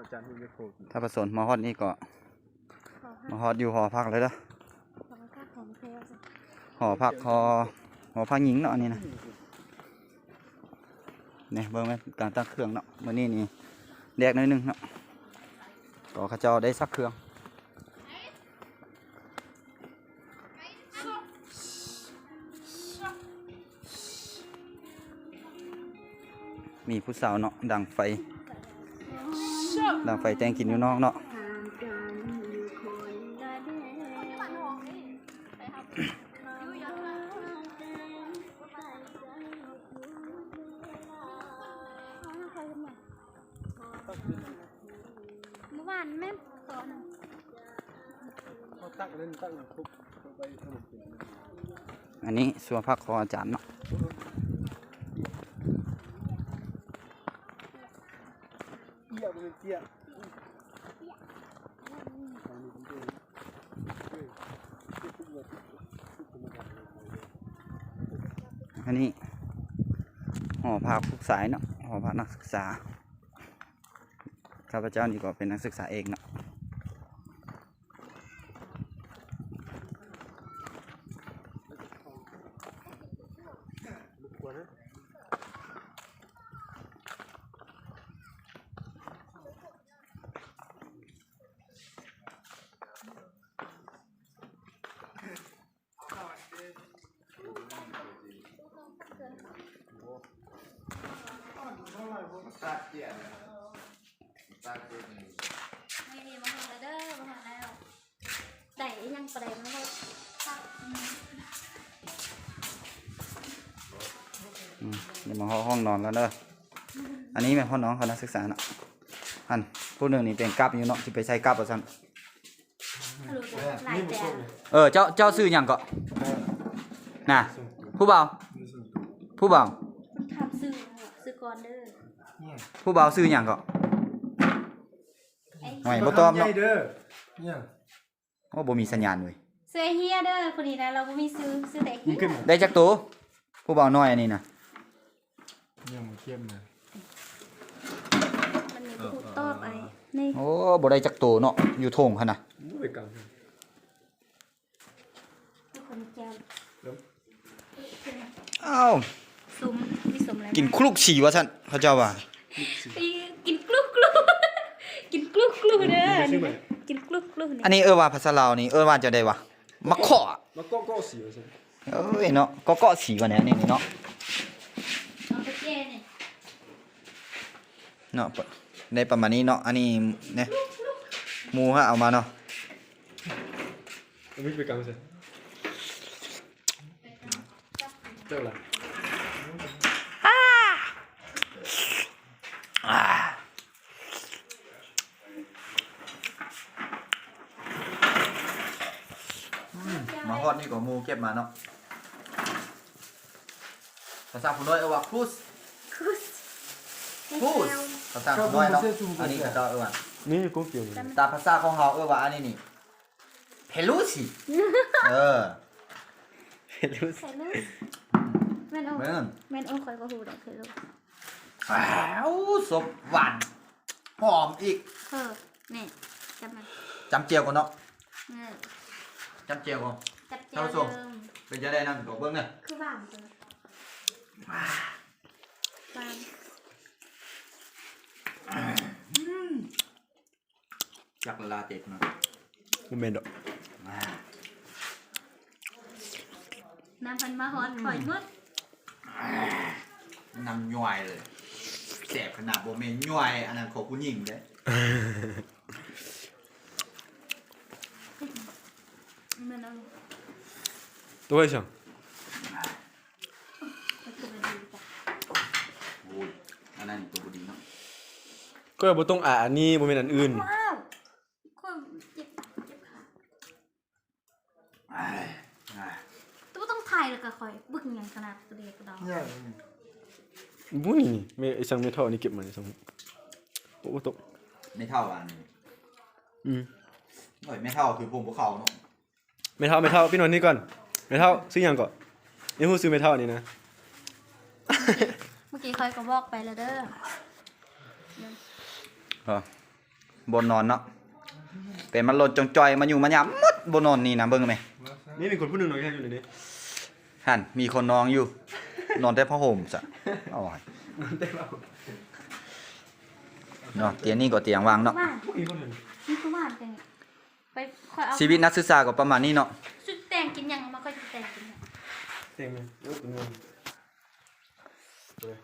อาจารย์มีโคถ้าผสมมาฮอดนี่ก็ขอมาฮอดอยู่หอพักเลยเด้อขอค่าของแท้สิหอพักหอหอพักหญิงเนาะอันนี้นะเนี่ยเบิ่งแม่นการตั้งเครื่องเนาะมื้อนี้นี่แดกหน่อยหนึงเนาะก็เขาเจ้าได้ซักเครื่องมีผู้สาวเนาะดังไฟ ดังไฟแตงกินอยู่นอกเนาะห่างกันอยู่คนละแดนเมื่อวานแม่ตอนเขาตั้งเล่นตั้งทุกไปสนุกกินอันนี้ส่วนพักของอาจารย์เนาะ เตี้ยมันเตี้ย อันนี้หอพักผู้สายเนาะหอพักนักศึกษาข้าพเจ้านี่ก็เป็นนักศึกษาเองเนาะกลัวนะไม่มีมาหาแล้วเด้อมาหาแล้วได้ยังประเด็นแล้วก็อืมเดี๋ยวมาห้องนอนแล้วเด้อ อันนี้เป็นห้องน้องเขานักศึกษาเนาะอันผู้หนึ่งนี่เป็นกับอยู่เนาะที่ไปใช้กับเอาซั่นรู้จักหลายแต่เออเจ้าเจ้าซื้อหยังก็น่ะผู้เบาผู้เบามันทำซื้อซื้อก่อนเด้อ ผู้เบาซื้อหยังก็ไอ้หอยบ่ตอบเนาะเด้อเนี่ยโอ้บ่มีสัญญาณเลยซื้อไอ้เฮียเด้อคนนี้นะเราไม่มีซื้อซื้อแต่ไอ้เฮียได้จักตัวผู้เบาน้อยอันนี้นะยังมาเทียมนะมันมีผู้ตอบไอ้นี่โอ้บ่ได้จักตัวเนาะอยู่โถงหั่นน่ะไปกลางคนแก้วอ้าวซุ้มมีซุ้มอะไรกินคลุกฉี่ว่าซั่นเขาเจ้าว่า กินกลุกกลุกกินกลุกกลุกเด้อนี่กินกลุกกลุกนี่อันนี้เออว่าภาษาลาวนี่เออว่าจะได้วะมะขอมาก็ก็สีใช่เอ้ยเนาะก็เกาะสีกว่านี้อันนี่เนาะเอาไปแก้เนี่ยเนาะได้ประมาณนี้เนาะอันนี้เนี่ยหมูฮะเอามาเนาะไม่ไปกลางใช่เจ้าละ อ่ามาฮ อดนี่ก็หมูเก็บมาเนาะภาษาคนน้อยเออว่าคุสคุสคุสภาษาคนน้อยเนาะอันนี้ก็จะเออว่านี่กูเกี่ยวตามภาษาของเขาเออว่าอันนี้นี่เพลูสิเออเพลูสิใส่ลูกแม่นโอ้เบิ่งแม่นโอ้คอยก็หูดอกใส่ลูกว้าวสมหวานหอมอีกเออนี่จับมันจำเจียวก่อนเนาะเออจำเจียวก่อน จับเจ้าเจ้าส่งเดิมเป็นจะได้นั่งตัวเบิ้งเนี่ยคือบ้านเจอบ้านจักรลาเจ็ดเนาะกูเมนดอกมาน้ำพันมาฮอดข่อยหมดนำย่อยเลยแสบขนาดโบเมนย่อยอันนั้นของผู้หญิงเด้แม่นเอา ตัวไอ้ช่าง ไปคือมันดีจ้ะ โอ้ยอันนั้นตั วบุดีเนาะก็บ่ต้องอ่าอันนี้บ่แม่นอันอื่น ว้าวคนเจ็บเจ็บขาอ้ายอ้ายตัวต้องถ่ายแล้วก็ข่อย บึ้งหยังขนาดตัวเด็กตัวดาวเนี่ยบุ้ยแม่ไอ้ช่างไม่เท่าอันนี้เก็บมาไอ้ช่างโอ้ตกไม่เท่าอันนี้อืมโอ้ยไม่เท่าคือผมภูเขาเนาะไม่เท่าไม่เท่าพี่นนท์นี่ก่อน ไม่เท่าซื้อหยังก่อนนี่ฮู้ซื้อไม่เท่าอันนี้นะ เมื่อกี้ข่อยก็บอกไปแล้วเด้อเออบนนอนเนาะเป็นมันหลดจงจอยมาอยู่มายามหมดบนนอนนี่นะเบิ่งไหมนี่มีคนผู้หนึ่งหน่อยแค่อยู่ในนี้หันมีคนนอนอยู่ นอนแต่ผ้าห่มจ้ะอ๋อเต็มแล้วเนาะเตียงนี่ก็เตียงวางเนาะ บ้านพวกนี้คนหนึ่งนี่คือบ้านจังไปคอยเอา ชีวิตนักศึกษาก็ประมาณนี้เนาะสุดแต่ งกินยังมาค่อยแต่งกินเต็มเลยยกมือเลย